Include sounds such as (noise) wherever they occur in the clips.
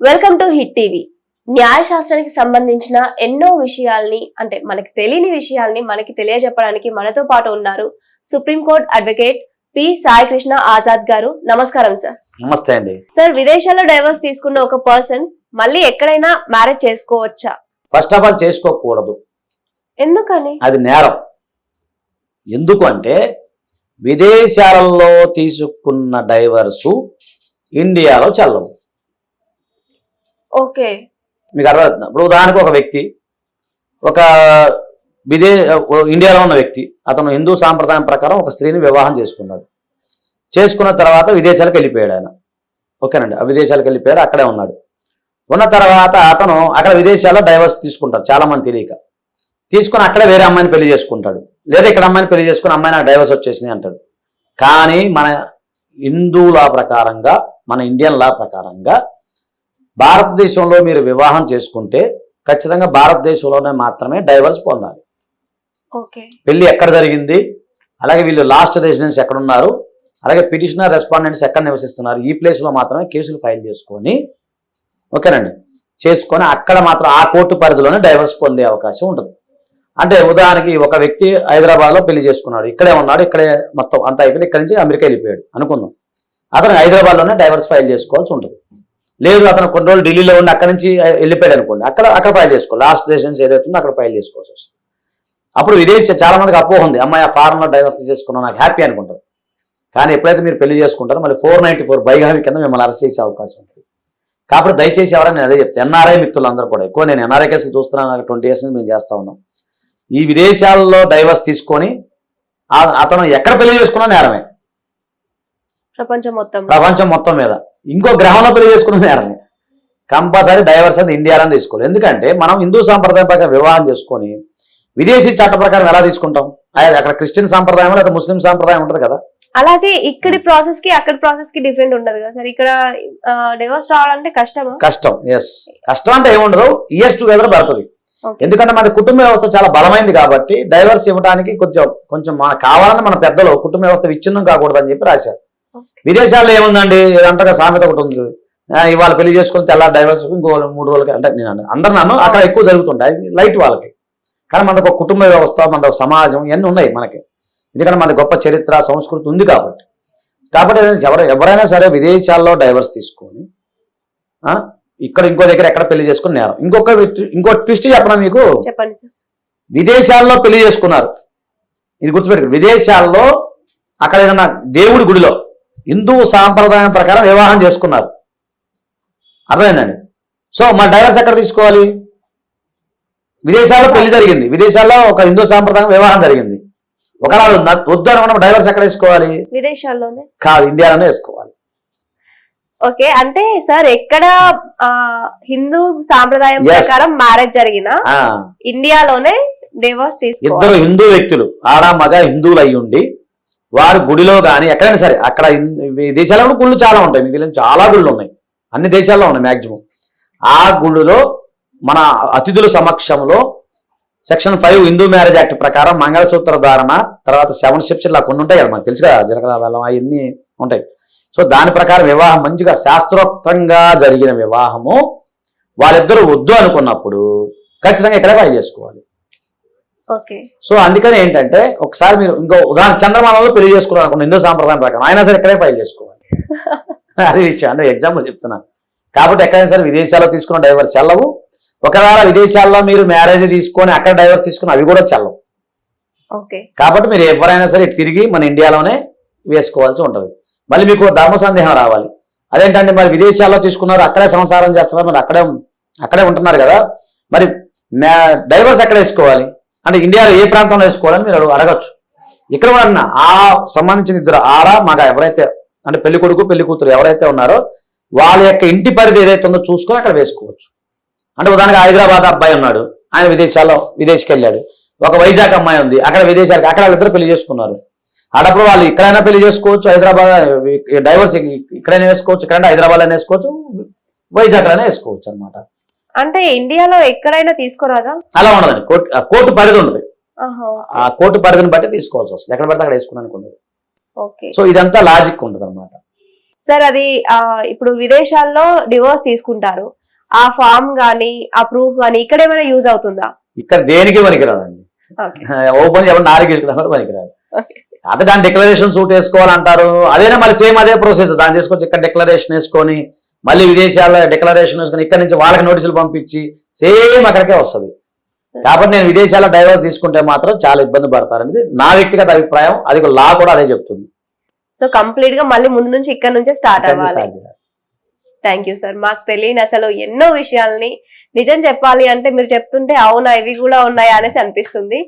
Welcome to hit TV న్యాయశాస్త్రానికి సంబంధించిన ఎన్నో విషయాల్ని అంటే మనకి తెలియని విషయాల్ని మనకి తెలియజెప్పడానికి మనతో పాటు ఉన్నారు supreme court advocate P Sai Krishna Azad garu. నమస్కారం సార్ నమస్తే అండి. సార్ విదేశాల్లో డైవర్స్ తీసుకున్న ఒక పర్సన్ మళ్ళీ ఎక్కడైనా మ్యారేజ్ చేసుకోవచ్చా? ఫస్ట్ ఆఫ్ ఆల్ చేసుకోకూడదు. ఎందుకని? అది నేరం. ఎందుకు అంటే విదేశాలలో తీసుకున్న డైవర్సు ఇండియాలో చెల్లవు. ఓకే. మీకు అర్థమవుతుంది? ఇప్పుడు ఉదాహరణకు ఒక వ్యక్తి ఒక విదే ఇండియాలో ఉన్న వ్యక్తి అతను హిందూ సాంప్రదాయం ప్రకారం ఒక స్త్రీని వివాహం చేసుకున్నాడు. చేసుకున్న తర్వాత విదేశాలకు వెళ్ళిపోయాడు ఆయన. ఓకేనండి ఆ విదేశాలకు వెళ్ళిపోయాడు అక్కడే ఉన్నాడు. ఉన్న తర్వాత అతను అక్కడ విదేశాల్లో డైవర్స్ తీసుకుంటారు చాలా మంది తెలియక. తీసుకుని అక్కడే వేరే అమ్మాయిని పెళ్ళి చేసుకుంటాడు. లేదా ఇక్కడ అమ్మాయిని పెళ్ళి చేసుకుని అమ్మాయి నాకు డైవర్స్ వచ్చేసింది అంటాడు. కానీ మన హిందూ లా ప్రకారంగా మన ఇండియన్ లా ప్రకారంగా భారతదేశంలో మీరు వివాహం చేసుకుంటే ఖచ్చితంగా భారతదేశంలోనే మాత్రమే డైవర్స్ పొందాలి. ఓకే. పెళ్ళి ఎక్కడ జరిగింది? అలాగే వీళ్ళు లాస్ట్ రెసిడెన్స్ ఎక్కడ ఉన్నారు అలాగే పిటిషనర్ రెస్పాండెంట్స్ ఎక్కడ నివసిస్తున్నారు? ఈ ప్లేస్లో మాత్రమే కేసులు ఫైల్ చేసుకొని ఓకేనండి? చేసుకొని అక్కడ మాత్రం ఆ కోర్టు పరిధిలోనే డైవర్స్ పొందే అవకాశం ఉంటుంది. అంటే ఉదాహరణకి ఒక వ్యక్తి హైదరాబాద్లో పెళ్ళి చేసుకున్నాడు. ఇక్కడే ఉన్నాడు. ఇక్కడే మొత్తం అంతా అయిపోయింది. ఇక్కడి నుంచి అమెరికా వెళ్ళిపోయాడు. అనుకుందాం. అతను హైదరాబాద్లోనే డైవర్స్ ఫైల్ చేసుకోవాల్సి ఉంటుంది. లేదు అతను కొన్ని రోజులు ఢిల్లీలో ఉండి అక్కడ నుంచి వెళ్ళిపోయాడు అనుకోండి. అక్కడ అక్కడ ఫైల్ చేసుకోవాలి. లాస్ట్ లైసెన్స్ ఏదైతుందో అక్కడ ఫైల్ చేసుకోవాల్సి వస్తుంది. అప్పుడు విదేశీ చాలా మందికి అపోహ ఉంది. అమ్మాయి ఆ ఫారెన్లో డైవర్స్ చేసుకున్నా నాకు హ్యాపీ అనుకుంటారు. కానీ ఎప్పుడైతే మీరు పెళ్ళి చేసుకుంటారో మళ్ళీ ఫోర్ నైంటీ ఫోర్ బైగామి కింద మిమ్మల్ని అరెస్ట్ చేసే అవకాశం ఉంటుంది. కాబట్టి దయచేసి ఎవరైనా నేను అదే చెప్తాను. ఎన్ఆర్ఐ మిత్రులందరూ కూడా ఎక్కువ నేను ఎన్ఆర్ఐ కేసులు చూస్తున్నాను నాకు ట్వంటీ ఇయర్స్ మేము చేస్తా ఉన్నాం. ఈ విదేశాల్లో డైవర్స్ తీసుకొని అతను ఎక్కడ పెళ్ళి చేసుకున్నా నేరమే. ప్రపంచం మొత్తం. ప్రపంచం మొత్తం మీద. ఇంకో గ్రహంలో పెళ్ళి చేసుకున్న కంపల్సరీ డైవర్స్ అనేది ఇండియాలో తీసుకోవాలి. ఎందుకంటే మనం హిందూ సాంప్రదాయం ప్రకారం వివాహం చేసుకొని విదేశీ చట్ట ప్రకారం ఎలా తీసుకుంటాం? అది అక్కడ క్రిస్టియన్ సాంప్రదాయం లేదా ముస్లిం సాంప్రదాయం ఉంటుంది కదా? అలాగే ఇక్కడి ప్రాసెస్కి అక్కడి ప్రాసెస్కి డిఫరెంట్ ఉండదు కదా సార్. ఇక్కడ డివోర్స్ రావాలంటే కష్టమా? కష్టం ఎస్ కష్టం అంటే ఏముండదు? ఇయర్స్ టుగెదర్ పడుతుంది. ఎందుకంటే మన కుటుంబ వ్యవస్థ చాలా బలమైంది కాబట్టి డైవర్స్ ఇవ్వడానికి కొంచెం కొంచెం మన కావాలని మన పెద్దలు కుటుంబ వ్యవస్థ విచ్ఛిన్నం కాకూడదని చెప్పి రాశారు. విదేశాల్లో ఏముందండి? అంతగా సామెత ఒకటి ఉంది. ఇవాళ పెళ్ళి చేసుకుని తెల్లారి డైవర్స్ ఇంకో మూడు రోజులకి అంటే నేను అందరు నన్ను అక్కడ ఎక్కువ జరుగుతుంటాయి. లైట్ వాళ్ళకి. కానీ మనకు ఒక కుటుంబ వ్యవస్థ మన సమాజం ఇవన్నీ ఉన్నాయి మనకి. ఎందుకంటే మన గొప్ప చరిత్ర సంస్కృతి ఉంది కాబట్టి. కాబట్టి ఎవరు ఎవరైనా సరే విదేశాల్లో డైవర్స్ తీసుకొని ఇక్కడ ఇంకో దగ్గర ఎక్కడ పెళ్ళి చేసుకుని నేరం. ఇంకొక ఇంకో ట్విస్ట్ చెప్పనా మీకు? చెప్పండి సార్. విదేశాల్లో పెళ్ళి చేసుకున్నారు. ఇది గుర్తుపెట్టుకు విదేశాల్లో అక్కడ ఏదైనా దేవుడి గుడిలో హిందూ సాంప్రదాయం ప్రకారం వివాహం చేసుకున్నారు. అర్థమైందండి? సో మా డైవర్స్ ఎక్కడ తీసుకోవాలి? విదేశాల్లో పెళ్ళి జరిగింది. విదేశాల్లో ఒక హిందూ సాంప్రదాయం వివాహం జరిగింది. ఒకవేళ వద్దు అనుకున్నప్పుడు డైవర్స్ ఎక్కడ వేసుకోవాలి? విదేశాల్లోనే. కాదు ఇండియాలోనే వేసుకోవాలి. ఓకే అంటే సార్ ఎక్కడ హిందూ సాంప్రదాయం. ప్రకారం మ్యారేజ్ జరిగినా ఇండియాలోనే డివోర్స్ ఇద్దరు తీసుకోవాలి హిందూ వ్యక్తులు ఆడ మగ హిందువులు అయి ఉండి వారు గుడిలో కానీ ఎక్కడైనా సరే అక్కడ దేశాల్లో కూడా గుళ్ళు చాలా ఉంటాయి. మీకు చాలా గుళ్ళు ఉన్నాయి. అన్ని దేశాల్లో ఉన్నాయి మ్యాక్సిమం ఆ గుడిలో మన అతిథుల సమక్షంలో section five Hindu marriage act ప్రకారం మంగళసూత్ర ధారణ తర్వాత సెవెన్ స్టెప్స్ ఇలా కొన్ని ఉంటాయి కదా మనకు తెలుసు కదా జీలకర్ర అవన్నీ ఉంటాయి. సో దాని ప్రకారం వివాహం మంచిగా శాస్త్రోక్తంగా జరిగిన వివాహము వాళ్ళిద్దరూ వద్దు అనుకున్నప్పుడు ఖచ్చితంగా ఇక్కడే ఫైల్ చేసుకోవాలి. సో అందుకని ఏంటంటే ఒకసారి మీరు ఇంకో ఉదాహరణ చంద్రమానంలో పెళ్ళి చేసుకున్నారు అనుకోండి హిందూ సాంప్రదాయం ప్రకారం. అయినా సరే ఇక్కడే ఫైల్ చేసుకోవాలి. (laughs) అది విషయం. అంటే ఎగ్జాంపుల్ చెప్తున్నా. కాబట్టి ఎక్కడైనా సరే విదేశాల్లో తీసుకున్న డైవర్ చెల్లవు. ఒకవేళ విదేశాల్లో మీరు మ్యారేజ్ తీసుకొని అక్కడ డైవర్ తీసుకుని అవి కూడా చెల్లవు. ఓకే. కాబట్టి మీరు ఎవరైనా సరే తిరిగి మన ఇండియాలోనే వేసుకోవాల్సి ఉంటుంది. మళ్ళీ మీకు ధర్మ సందేహం రావాలి. అదేంటంటే మరి విదేశాల్లో తీసుకున్నారు అక్కడే సంసారం చేస్తున్నారు మరి అక్కడే అక్కడే ఉంటున్నారు కదా. మరి డైవర్స్ ఎక్కడ వేసుకోవాలి? అంటే ఇండియాలో ఏ ప్రాంతంలో వేసుకోవాలని మీరు అడగచ్చు. ఇక్కడ కూడా ఆ సంబంధించిన ఇద్దరు ఆడ మగ ఎవరైతే అంటే పెళ్ళి కొడుకు పెళ్ళి కూతురు ఎవరైతే ఉన్నారో వాళ్ళ యొక్క ఇంటి పరిధి ఏదైతే ఉందో చూసుకొని అక్కడ వేసుకోవచ్చు. అంటే ఉదాహరణకి హైదరాబాద్ అబ్బాయి ఉన్నాడు ఆయన విదేశాల్లో విదేశీకి వెళ్ళాడు. ఒక వైజాగ్ అమ్మాయి ఉంది అక్కడ విదేశాలకు అక్కడ వాళ్ళిద్దరు పెళ్ళి చేసుకున్నారు. అడప్పుడు వాళ్ళు ఇక్కడైనా పెళ్ళి చేసుకోవచ్చు హైదరాబాద్ డైవర్స్ ఇక్కడైనా వేసుకోవచ్చు ఇక్కడైనా హైదరాబాద్ అయినా వేసుకోవచ్చు వైజాగ్లోనే వేసుకోవచ్చు అనమాట అంటే ఇండియాలో ఎక్కడైనా తీసుకోరాదా? అలా ఉండదండి. కోర్టు కోర్టు పరిధి ఉంటుంది ఆహా, ఆ కోర్టు పరిధిని బట్టి తీసుకోవాల్సి వస్తుంది. ఎక్కడ పడితే అక్కడ వేసుకున్నాను ఉండదు. ఓకే. సో ఇదంతా లాజిక్ ఉంటుంది అనమాట సార్ అది ఇప్పుడు విదేశాల్లో డివోర్స్ తీసుకుంటారు. ఆ ఫామ్ గానీ ఆ ప్రూఫ్ గానీ ఇక్కడ ఏమైనా యూజ్ అవుతుందా? ఇక్కడ దేనికి పనికిరాదండి. (laughs) ఓపెన్ చెప్పండి నాలుగు పనికిరాదు. అదే దాని డిక్లరేషన్ సూట్ వేసుకోవాలంటారు. అదేనా మరి సేమ్ అదే ప్రాసెస్ దాన్ని తీసుకొచ్చి ఇక్కడ డిక్లరేషన్ వేసుకొని మళ్ళీ విదేశాల్లో డిక్లరేషన్ వేసుకొని ఇక్కడ నుంచి వాళ్ళకి నోటీసులు పంపించి సేమ్ అక్కడికే వస్తుంది. కాబట్టి నేను విదేశాల్లో డైవర్స్ తీసుకుంటే మాత్రం చాలా ఇబ్బంది పడతారనేది నా వ్యక్తిగత అభిప్రాయం. అది లా కూడా అదే చెప్తుంది. సో కంప్లీట్గా మళ్ళీ ముందు నుంచి ఇక్కడ నుంచే స్టార్ట్ అవ్వాలి. థ్యాంక్ యూ సార్ మాకు తెలియని అసలు ఎన్నో విషయాల్ని నిజం చెప్పాలి అంటే మీరు చెప్తుంటే అవునా ఇవి కూడా ఉన్నాయా అనేసి అనిపిస్తుంది.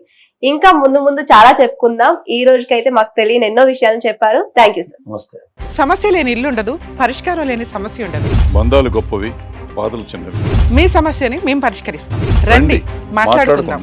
ఇంకా ముందు ముందు చాలా చెప్పుకుందాం. ఈ రోజుకైతే మాకు తెలియని ఎన్నో విషయాలను చెప్పారు. థ్యాంక్ యూ సార్ నమస్తే. సమస్య లేని ఇల్లు ఉండదు పరిష్కారం లేని సమస్య ఉండదు. బంధాలు గొప్పవి బాధలు చిన్నవి. మీ సమస్యని మేము పరిష్కరిస్తాం. రండి మాట్లాడుకుందాం.